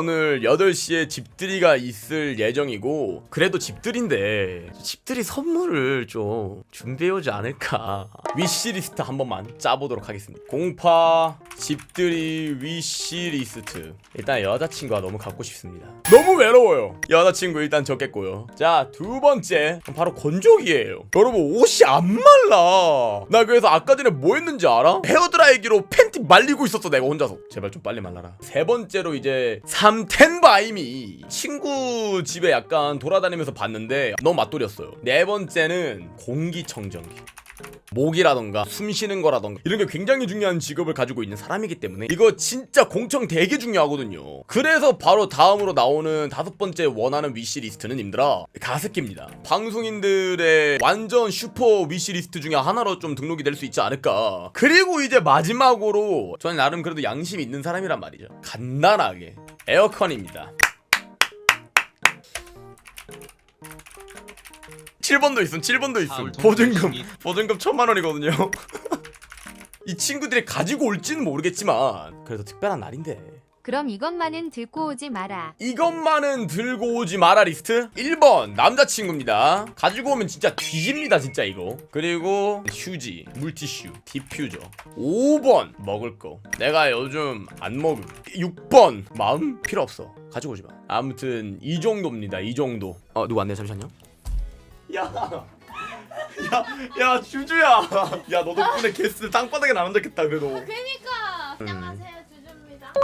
오늘 8시에 집들이가 있을 예정이고 그래도 집들인데 집들이 선물을 좀 준비해오지 않을까. 위시리스트 한 번만 짜보도록 하겠습니다. 공파 집들이 위시리스트. 일단 여자친구가 너무 갖고 싶습니다. 너무 외로워요. 여자친구 일단 적겠고요. 자 두 번째. 바로 건조기예요. 여러분 옷이 안 말라. 나 그래서 아까 전에 뭐 했는지 알아? 헤어드라이기로 팬티 말리고 있었어 내가 혼자서. 제발 좀 빨리 말라라. 세 번째로 이제 삼텐바이미 친구 집에 약간 돌아다니면서 봤는데 너무 맛돌이었어요. 네 번째는 공기청정기. 목이라던가 숨 쉬는 거라던가 이런 게 굉장히 중요한 직업을 가지고 있는 사람이기 때문에 이거 진짜 공청 되게 중요하거든요. 그래서 바로 다음으로 나오는 다섯 번째 원하는 위시리스트는 님들아 가습기입니다. 방송인들의 완전 슈퍼 위시리스트 중에 하나로 좀 등록이 될 수 있지 않을까. 그리고 이제 마지막으로 저는 나름 그래도 양심 있는 사람이란 말이죠. 간단하게 에어컨입니다. 7번도 있음 7번도 있음. 보증금. 보증금 천만 원이거든요. 이 친구들이 가지고 올지는 모르겠지만 그래도 특별한 날인데 그럼 이것만은 듣고 오지 마라. 이것만은 들고 오지 마라 리스트. 1번 남자친구입니다. 가지고 오면 진짜 뒤집니다 진짜 이거. 그리고 휴지 물티슈 디퓨저. 5번 먹을 거. 내가 요즘 안 먹음. 6번 마음 필요 없어. 가지고 오지 마. 아무튼 이 정도입니다 이 정도. 어 누구 왔네 잠시만요 야 야, 야, 주주야. 야, 너 덕분에 게스트 땅바닥에 안 앉았겠다, 그래도. 그니까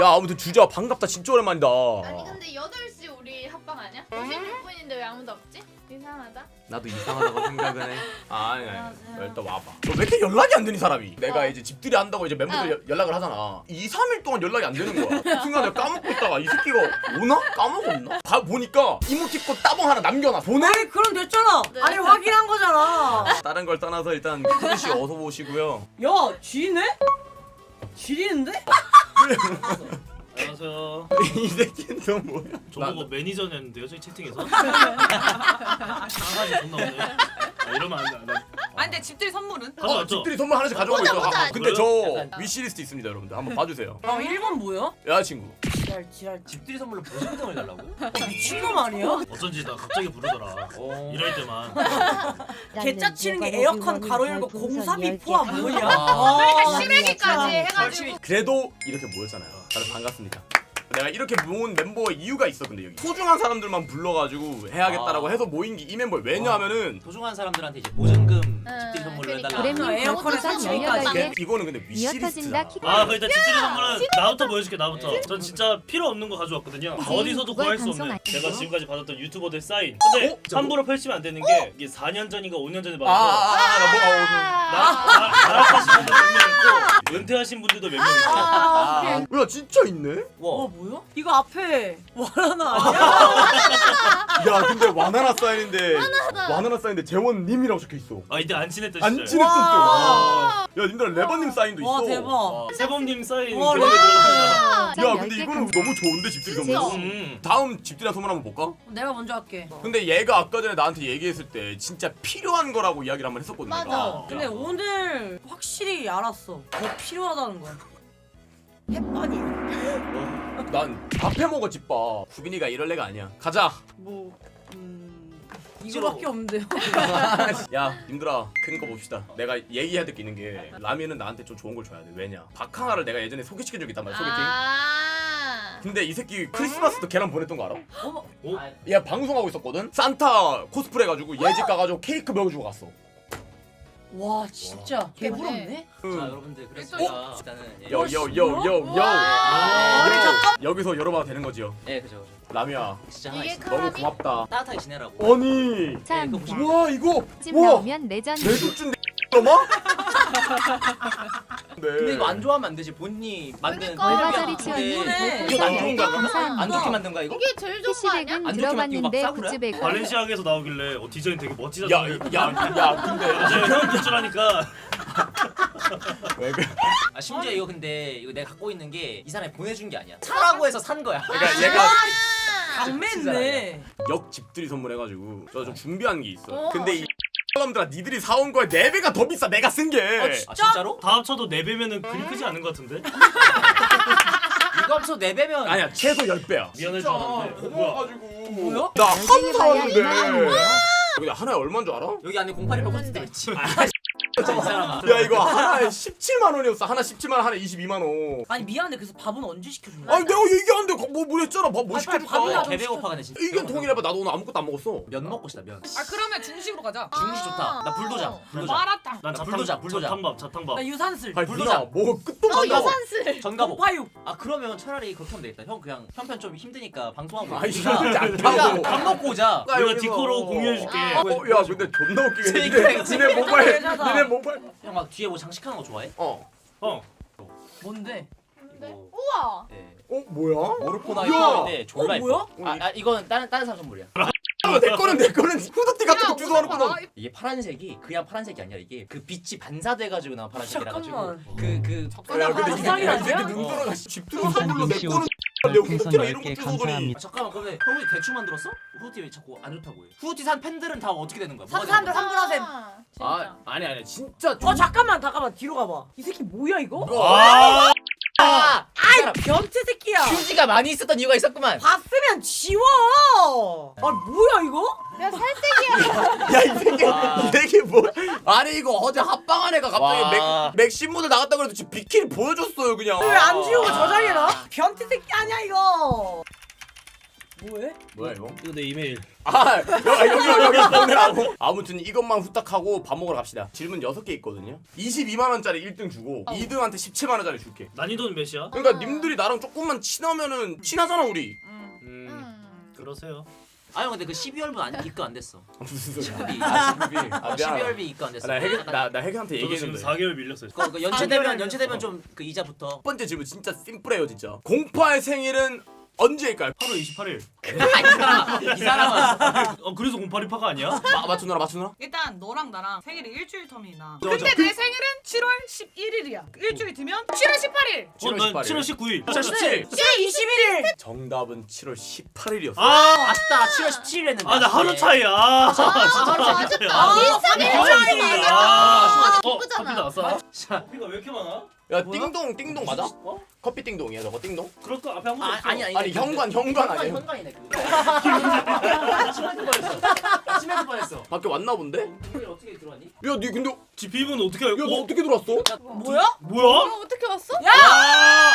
야, 아무튼 주주야, 반갑다. 진짜 오랜만이다. 아니 근데 8시 우리 합방 아니야? 56분인데 왜 아무도 없지? 이상하다 나도 이상하다고 생각은 해. 아, 아니, 아니. 안녕하세요. 일단 와봐. 너 왜 이렇게 연락이 안 되니, 사람이? 내가 이제 집들이 한다고 이제 멤버들 어. 여- 연락을 하잖아. 2, 3일 동안 연락이 안 되는 거야. 순간 내가 까먹고 있다가 이 새끼가 오나? 까먹었나? 봐, 보니까 이모티콘 따봉 하나 남겨놔. 보내? 아니 그럼 됐잖아. 네. 아니 확인한 거잖아. 다른 걸 떠나서 일단 크루씨 어서 오시고요. 야 쥐네? 지리는데? 안녕하세요. 이 새끼는 또 뭐야? 저보고 매니저였는데요, 저희 채팅에서. 강아지 존나 오네. 아, 이러면 안 돼, 안 돼. 아니 근데 집들이 선물은? 어, 가져왔죠? 집들이 선물 하나씩 가져오고 보자, 있어. 보자. 아, 근데 그래요? 저 위시리스트 있습니다, 여러분들. 한번 봐주세요. 아 1번 뭐야? 여자친구. 지랄 지랄 집들이 선물로 보증금을 달라고? 미친놈 아니야? 어쩐지 나 갑자기 부르더라. 어. 이럴 때만. 개짜 치는 게 에어컨 가로 열고 공사비 포함 뭐냐? 아. 그러니까 시래기까지 해가지고 그래도 이렇게 모였잖아요. 다들 반갑습니까? 내가 이렇게 모은 멤버의 이유가 있어 근데 여기 소중한 사람들만 불러가지고 해야겠다라고 아. 해서 모인 게 이 멤버 왜냐하면은 소중한 사람들한테 이제 보증금 응, 집들이 선물로 그러니까. 해달라. 브레미 에어컨을 설치니까 이게, 이거는 근데 터진다 위시리스트다. 키 아, 일단 집들이 선물은 나부터 보여줄게, 나부터. 전 진짜 필요 없는 거 가져왔거든요. 어디서도 구할 수 없는. 안 제가? 지금까지 받았던 유튜버들 사인. 근데 어? 함부로 펼치면 안 되는 게 이게 4년 전인가 5년 전에 아, 아, 아, 나 뭐, 어, 나락하신 분들 몇명 있고 은퇴하신 분들도 몇 명 있고 아, 야 진짜 있네? 와 와. 뭐야? 이거 앞에 와라나 아니야? 야 근데 와나나 사인인데 와나나 사인인데 재원님이라고 적혀 있어. 아 이때 안 친했던 안 시절 친했던 때. 와. 와. 야 님들 레버님 사인도 있어. 와 대박. 세범님 사인 와, 들어갑니다 야 근데 이거는 너무 좋은데 집들이 진짜. 선물. 음. 다음 집들이 선물 한번 볼까? 내가 먼저 할게. 근데 얘가 아까 전에 나한테 얘기했을 때 진짜 필요한 거라고 이야기를 한번 했었거든. 맞아. 내가. 근데 오늘 확실히 알았어. 더 필요하다는 거. 햇반이 난 밥해 먹어 집밥. 구빈이가 이럴 애가 아니야. 가자. 뭐 음. 이거밖에 없는데요. 야, 님들아, 큰 거 봅시다. 내가 얘기해야 될 게 있는 게 라미는 나한테 좀 좋은 걸 줘야 돼. 왜냐? 박항아를 내가 예전에 소개시켜 주겠단 말이야. 소개팅. 아 근데 이 새끼 크리스마스 때 걔랑 보냈던 거 알아? 어머 오? 얘 방송하고 있었거든. 산타 코스프레 해가지고 얘 집 가가지고 케이크 먹여주고 갔어. 와 진짜 개부럽네. 자 응. 여러분들 그래서 제가 일단은 예, 요요요요 요. 와. 여기서 열어봐도 되는 거지요. 예 그죠 그죠. 라미야, 진짜 하나 이게 있어. 그- 너무? 고맙다. 따뜻하게 지내라고. 아니, 참 이거 보시면 와 이거, 찜 와, 나오면 레전드. 내국준 넘어? 근데 네. 이거 안 좋아하면 안 되지. 본인이 만든 그러니까. 근데 치웠니? 이거 안 좋은 거야? 감사합니다. 안 좋게 만든 거야 이거? 이게 제일 좋은 거 아니야? 피시백은 안 좋게 들어봤는데 만들고 막 싸구려? 굿즈백. 발렌시아게에서 나오길래 어 디자인 되게 멋지다 야, 야, 야, 근데 제가 형 굿즈라니까 왜 그래? 아 심지어 이거 근데 이거 내가 갖고 있는 게 이 사람이 보내준 게 아니야. 사라고 해서 산 거야. 그러니까 얘가 아, 강매네. 역 집들이 선물해가지고 저 좀 준비한 게 있어. 어. 근데 이 사람들아 니들이 사온 거에 네 배가 더 비싸. 내가 쓴 게. 아 진짜로? 다 합쳐도 4배면은 그리 크지 않은 것 같은데? 이거 합쳐 4배면 아니야 최소 10배야 미안할 줄 알았는데 뭐야 고마워가지고 뭐야? 나 하도 사왔는데 거야, 이만한 여기 하나에 얼마인 줄 알아? 여기 안에 0818 콘서트 있지. 이 사람아. 야 이거 하나에 17만 원이었어 하나 17만 원 하나 22만 원 아니 미안한데 그래서 밥은 언제 시켜준다? 아니 내가 얘기하는데 뭐, 뭐 했잖아 밥뭐 빨리 시켜줄까 밥이나 좀 개배고파가네 진짜. 의견 통일해봐 나도 오늘 아무것도 안 먹었어 면 먹고 싶다 면. 아 그러면 중식으로 가자. 중식 좋다. 나 불도장. 불도장. 마라탕. 난나 자탕, 불도장, 불도장. 자탕밥 자탕밥 나 유산슬. 아니 불도장. 누나 뭐 끝도 어 없다 유산슬. 전가복. 공파육. 아 그러면 차라리 그렇게 하면 되겠다. 형 그냥 형편 좀 힘드니까 방송하고. 힘들지 않다고. 우리가 밥 먹고 오자. 나 우리가 디코로 공유해줄게 어, 야 근데 존나 했는데 니네 모바일 여자다. 니네 모바일 형막 뒤에 뭐 장식하는 거 좋아해? 어 어 뭔데? 네. 이거. 우와. 네. 어 뭐야? 모르코나 야! 이거인데 졸라 어, 예뻐. 뭐야? 아, 아 이건 다른 다른 사람 선물이야. 아, 내 거는 내 거는 후드티 같은 거 주도하는구나 이게 파란색이 그냥 파란색이 아니라 이게 그 빛이 반사돼가지고 나온 파란색이라 가지고 잠깐만. 그그 야 근데 이게 사랑이 야, 이 새끼 아니야? 눈 어. 들어가 집 들어 선물로 내 거는 내 후드티랑 이런 거 주워더니 아, 잠깐만 근데 형이 대충 만들었어? 후드티 왜 자꾸 안 좋다고 해? 후드티 산 팬들은 다 어떻게 되는 거야? 산 사람들 거야? 환불하셈. 아, 진짜. 아니 아니 진짜 어 잠깐만 잠깐만 뒤로 가봐. 이 새끼 뭐야 이거? 아 아! 이 사람 변태 새끼야. 휴지가 많이 있었던 이유가 있었구만 봤으면 지워. 아 뭐야 이거? 야 살색이야. 야 이 새끼 와. 이 새끼 뭐 아니 이거 어제 합방한 애가 갑자기 와. 맥 맥신모델 나갔다 그래도 지금 비키니 보여줬어요 그냥 왜 안 지우고 저장해놔? 변태 새끼 아니야 이거. 뭐해? 뭐야 이거? 이거 내 이메일. 아 여기 여기 여기 보내라고 아무튼 이것만 후딱하고 밥 먹으러 갑시다. 질문 6개 있거든요. 22만 원짜리 1등 주고 2등한테 17만 원짜리 줄게. 난이도는 몇이야? 그러니까 아. 님들이 나랑 조금만 친하면은 친하잖아 우리. 음. 음. 음. 그러세요. 아형 근데 그 12월분 안 입금 안 됐어. 무슨 소리야. 지급이 아아 어, 미안 12월비 입금 안 됐어. 나 해결 나나 해결한테 저도 지금 얘기했는데. 4개월 밀렸어요. 그, 그 연체되면 연체되면 좀 그 이자부터. 첫 번째 질문 진짜 심플해요 진짜. 공파의 생일은 언제일까요? 8월 28일 아, 이 사람아 이 사람아 어 그래서 0828가 아니야? 마, 맞추느라 맞추느라? 일단 너랑 나랑 생일이 일주일 텀이 나. 저, 근데 저. 내 생일은 7월 11일이야. 일주일이 뒤면 7월 18일. 어, 난 7월 19일 7월 17일 7월 21일. 정답은 7월 18일이었어 아! 아쉽다 7월 17일 했는데 아 나 하루 차이야 아 아, 맞았다. 비슷하게 비슷하게 아, 아, 어 기쁘잖아. 커피 나왔어? 자 커피가 왜 이렇게 많아? 야? 띵동 띵동 맞아? 어? 커피 띵동이야 저거 띵동? 그럴 거 앞에 아무도 아, 없어 아니 아니 아니, 현관, 현관 아니에요? 현관이네 그거 침할 뻔했어 침할 뻔했어 밖에 왔나 본데? 어떻게 들어왔니? 야니 근데 집 비밀은 어떻게 알고? 야너 어떻게 들어왔어? 뭐야? 뭐야? 어, 어떻게 왔어? 아!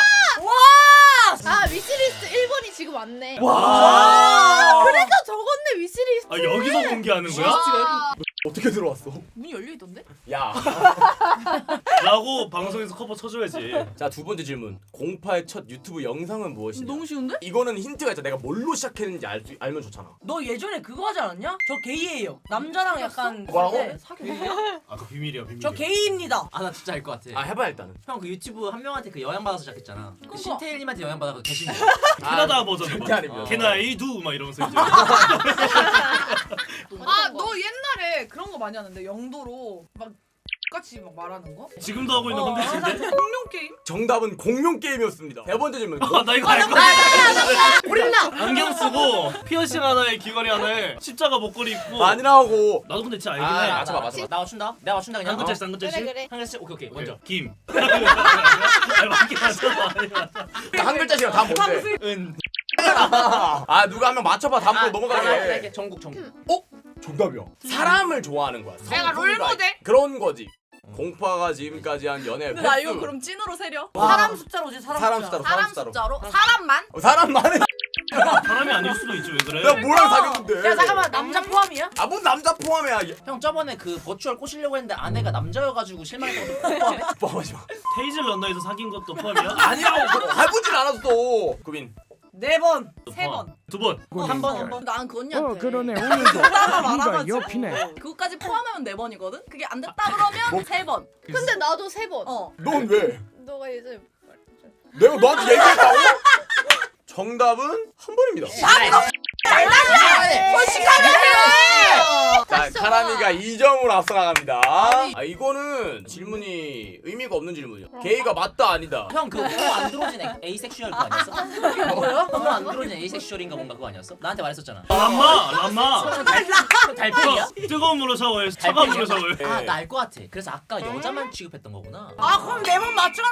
아 위시리스트 1번이 지금 왔네. 와 그래서 적었네 위시리스트. 아 여기서 공개하는 거야? 아, 어떻게 들어왔어? 문이 열려 있던데? 야. 라고 방송에서 커버 쳐줘야지 자 두 번째 질문. 공파의 첫 유튜브 영상은 무엇이냐? 너무 쉬운데? 이거는 힌트가 있어. 내가 뭘로 시작했는지 알 수, 알면 좋잖아. 너 예전에 그거 하지 않았냐? 저 게이예요. 남자랑 약간 뭐라고? 네, 사귀었어요? 아그 비밀이야 비밀 저 게이입니다. 아 나 진짜 알 것 같아 아 해봐 일단은. 형 그 유튜브 한 명한테 그 영향 받아서 시작했잖아 그. 신태일님한테 영향 받아서 대신 캐나다 버전으로 I do? 막 이러면서 이제 아 너 옛날 에 그런 거 많이 하는데 영도로 막 같이 막 말하는 거? 지금도 하고 있는 콘텐츠인데 공룡 게임? 정답은 공룡 게임이었습니다. 세 번째 질문. 아, 나 이거 알고 안경 쓰고 피어싱 하나에 귀걸이 하나에 십자가 목걸이 입고 많이 나오고. 나도 근데 진짜 알긴 아, 해 맞춰. 맞춰봐, 맞춰봐. 나 맞춘다? 내가 맞춘다 그냥 한 글자씩 한 글자씩 그래 그래. 한 글자씩 오케이 오케이 먼저 김 아니 맞긴 하죠 한 글자씩은 다 뭔데? 은 아 누가 한 명 맞춰봐. 다음 거 넘어가게. 넘어가게 전국 전국 어? 정답이야. 사람을 좋아하는 거야. 내가 성품과 롤모델? 그런 거지. 공파가 지금까지 한 연애. 나 이거 그럼 찐으로 세려? 사람 숫자로지 사람, 사람 숫자. 숫자로 사람 숫자로. 숫자로? 사람만? 어, 사람 많은 사람이 아닐 수도 있지 왜 그래 내가 뭐랑 사귀었는데 야 잠깐만 남자 포함이야? 아뭔 남자 포함이야 형 저번에 그 버추얼 꼬시려고 했는데 아내가 남자여가지고 실망했던 것도 포함해? 포함하지 마 테이즐 런너에서 사귄 것도 포함이야? 아니라고 그거 해보진 않았어 구빈 네 번. 세 번. 두번 한 번. 난 그 언니한테 어 그러네 오늘도 나가 많아가지고 옆이네 그거까지 포함하면 네 번이거든? 그게 안 됐다 그러면 뭐? 세 번. 근데 나도 세 번. 어. 넌 왜? 너가 이제 내가 너한테 얘기했다고? 정답은 한 번입니다 자 카라미가 2점으로 앞서나갑니다 아 이거는 질문이 의미가 없는 질문이야 게이가 맞다 아니다 형그 호모 안드로진 에- 에이섹슈얼 그거 아니었어? 뭐요? 호모 안드로진 에이섹슈얼인가 뭔가 그거 아니었어? 나한테 말했었잖아. 람마 람마 달, 달팽이야? 뜨거운 물로 샤워해 차가운 물로 샤워해 아, 나 알 것 같아. 그래서 아까 여자만 취급했던 거구나. 아 그럼 내 몸 맞잖아.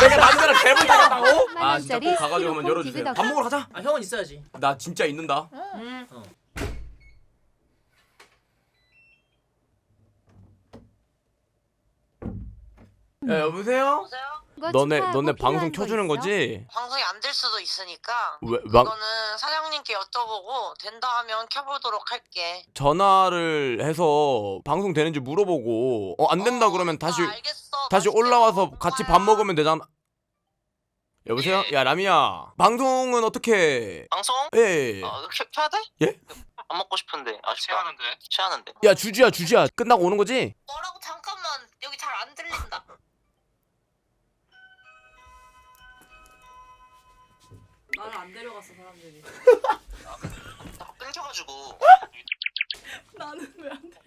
내가 남자랑 대본 당했다고? 만아 진짜 꼭 가가지고 한번 열어주세요. 밥 먹으러 가자 아, 형은 있어야지. 나 진짜 있는다 응. 어. 야 여보세요? 이거 너네 축하하고 너네 방송 필요한 거 켜주는 있어? 거지? 방송이 안 될 수도 있으니까 왜, 막 그거는 사장님께 여쭤보고 된다 하면 켜보도록 할게. 전화를 해서 방송 되는지 물어보고 어 안 된다 어, 그러면 다시 아, 알겠어. 다시 맛있게 올라와서 같이. 밥 먹으면 되잖아. 여보세요? 야 라미야 방송은 어떻게? 방송? 예. 어, 켜, 켜야 돼? 예? 안 먹고 싶은데. 아, 취하는데. 취하는데. 야 주지야 주지야 끝나고 오는 거지? 뭐라고 잠깐만 여기 잘 안 들린다. 나를 안 데려갔어 사람들이. 나 끊겨가지고 나는 왜안 돼?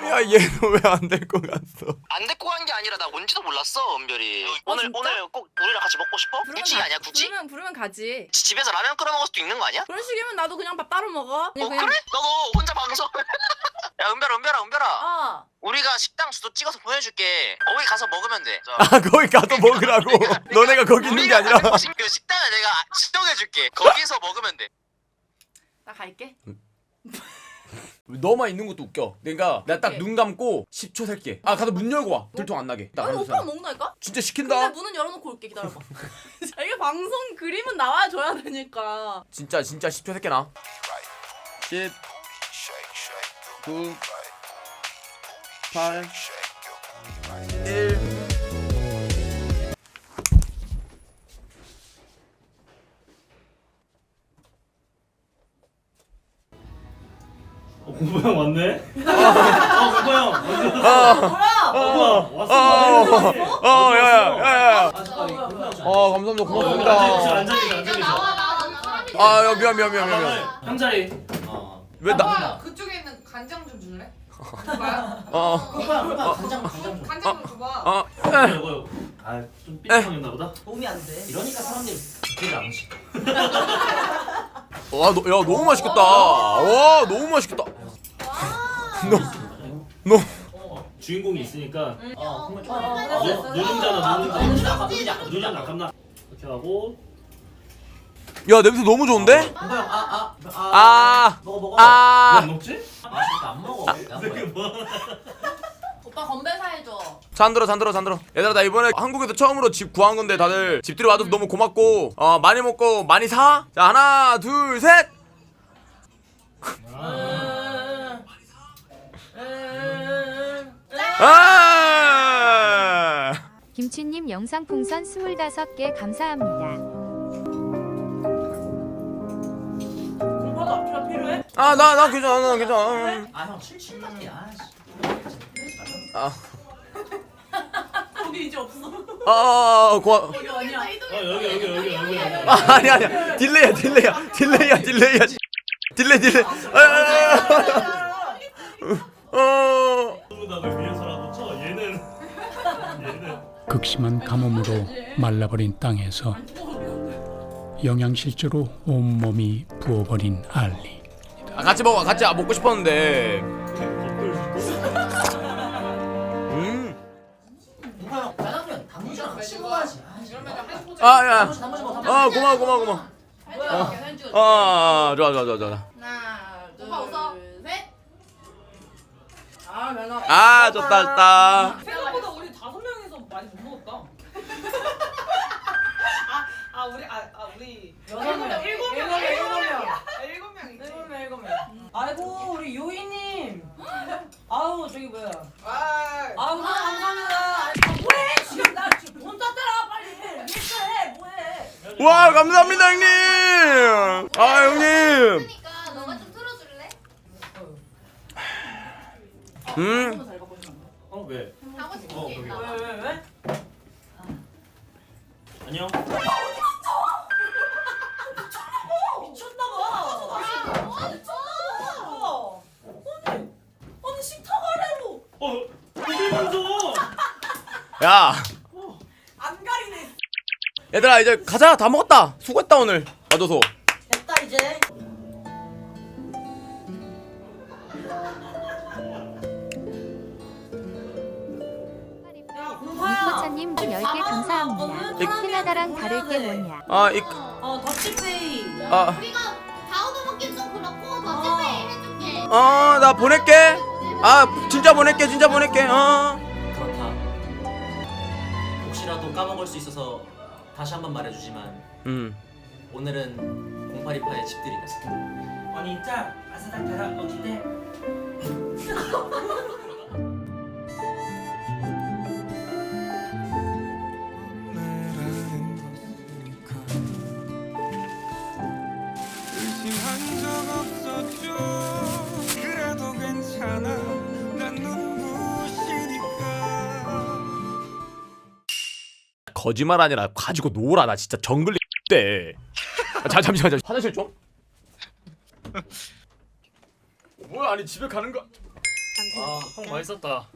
야 얘는 왜 안 될 것 같어? 안 데리고 간 게 아니라 나 뭔지도 몰랐어 은별이. 오늘 진짜? 오늘 꼭 우리랑 같이 먹고 싶어? 굳이 아니야 굳이? 부르면 부르면 가지. 지- 집에서 라면 끓여 먹을 수도 있는 거 아니야? 그런 식이면 나도 그냥 밥 따로 먹어. 어 그냥 그래? 너도 혼자 방송. 야 은별아 은별아 은별아. 어. 우리가 식당 주소 찍어서 보내줄게. 거기 가서 먹으면 돼. 아 거기 가서 먹으라고. 너네가 거기 있는 게 우리가 아니라. 그 식당을 내가 지정해줄게. 거기서 먹으면 돼. 나 갈게. 너만 있는 것도 웃겨. 그러니까 내가 딱. 눈 감고 10초 셀게. 아 가서 문 열고 와. 들통 안 나게. 딱 아니 앉아서 오빠 살아. 먹는다니까? 진짜 근데 시킨다. 문은 열어놓고 올게 기다려봐. 이게 방송 그림은 나와야 줘야 되니까. 진짜 진짜 10초 셀게 나. 10 9 8 1 공부 형 왔네? 어 공부 형 아, 뭐야 왔어 어, 어, 야, 야, 야, 야. 아. 어, 감사합니다. 고맙습니다. 앉아 앉아 나와 나와 사람이. 아, 야, 미안, 미안, 미안, 미안. 한 자리 어. 왜 나? 그쪽에 있는 간장 좀 줄래? 어, 공부 형, 공부 형, 간장, 간장 좀. 간장 좀 줘봐. 어, 이거 아좀 삐딱했나 보다 도움이 안 돼. 이러니까 사람들이 듣기를 안 오지. 와, 너, 야, 너무 맛있겠다. 와, 너무 맛있겠다. 너, 너, 어, 주인공이 있으니까 어, 공부 좀. 누- 누룽잖아 누룽자 눈이 아까 눈이 아까 누룽자 아깝나 이렇게 하고 야, 냄새 너무 좋은데? 공부 형, 아, 아, 아. 아, 먹어, 먹어. 왜 아. 안 먹지? 맛있다, 안 먹어. 야, 이게 뭐야. 뭐 오빠 건배 사 해줘. 잔 들어, 잔 들어, 잔 들어. 얘들아, 나 이번에 한국에서 처음으로 집 구한 건데 다들 집들이 와줘서 너무 고맙고, 어, 많이 먹고, 많이 사. 자, 하나, 둘, 셋. 아! 김치님 영상 풍선 25개 감사합니다. 공부도 앞이라 필요해? 아, 나, 나 괜찮아, 나 괜찮아. 아, 형, 77 밖에. 아, 씨. 아, 거기 이제 없어. 아, 고마. 거기 아니야. 어 여기 여기 여기 여기 아, 아니 아니야. 딜레이야, 딜레이야, 딜레이야, 딜레이야. 딜레이, 딜레이. 아, 아, 아. 어. 극심한 가뭄으로 말라버린 땅에서 영양실조로 온몸이 부어버린 알리. 아, 같이 먹어, 같이 아, 먹고 싶었는데. 음. 공부 형, 짜장면 단무지랑 같이 먹어야지. 아, 씨. 아, 야. 아, 고마워, 고마워, 고마워. 아, 좋아, 좋아, 좋아, 좋아. 하나, 둘, 오빠 웃어. 셋. 아. 아, 좋다, 좋다. 생각보다 우리 다섯 명이서 많이 못 먹었다. 아, 우리 아, 아 우리 여섯 명. 명, 일곱 명, 일곱 명, 일곱 명. 일곱 명. 아, 일곱 명이지. 일곱 명, 일곱 명. 아이고 우리 요이님. 아우 저기 뭐야. 아, 아우 감사합니다. 아, 뭐해 지금 나 지금 돈 땄더라 빨리 해. 리액션해 뭐해. 와, 감사합니다, 형님. 아, 형님. 그러니까 너가 좀 틀어줄래? 음. 어 왜? 하고 싶은 어, 게. 있나 봐. 왜 왜 왜? 안녕. 야안 가리네. 얘들아 이제 가자 다 먹었다 수고했다 오늘 와줘서 됐다 이제. 야, 공파야. 이코차님 10개 감사합니다. 캐나다랑 다를 게 뭐냐? 아 이 어 더치페이. 아, 우리가 다 얻어먹긴 좀 그렇고 더치페이 해줄게. 어, 나 보낼게. 아, 진짜 보낼게, 진짜 보낼게. 어. 그렇다. 혹시라도 까먹을 수 있어서 다시 한번 말해주지만 음. 오늘은 0828의 집들이다. 의 거짓말 아니라 가지고 놀아. 나 진짜 정글리 때. 아, 잠 잠시만 잠시. 화장실 좀. 뭐야 아니 집에 가는 거. 아형 맛있었다.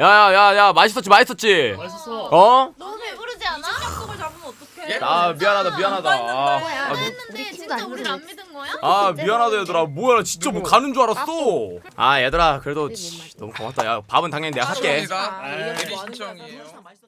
야야야야 맛있었지 맛있었지. 맛있었어. 어? 너무 배부르지 않아? 약속을 잡으면 어떡해? 아 미안하다 미안하다. 아? 아, 뭐- 했는데 진짜 우리를 안 믿은 거야? 아 미안하다 얘들아 뭐야 나 진짜 뭐 가는 줄 알았어. 아 얘들아 그래도 씨, 너무 고맙다. 야 밥은 당연히 내가 할게. 감사합니다. 아, 대리 신청이에요 맛있었지.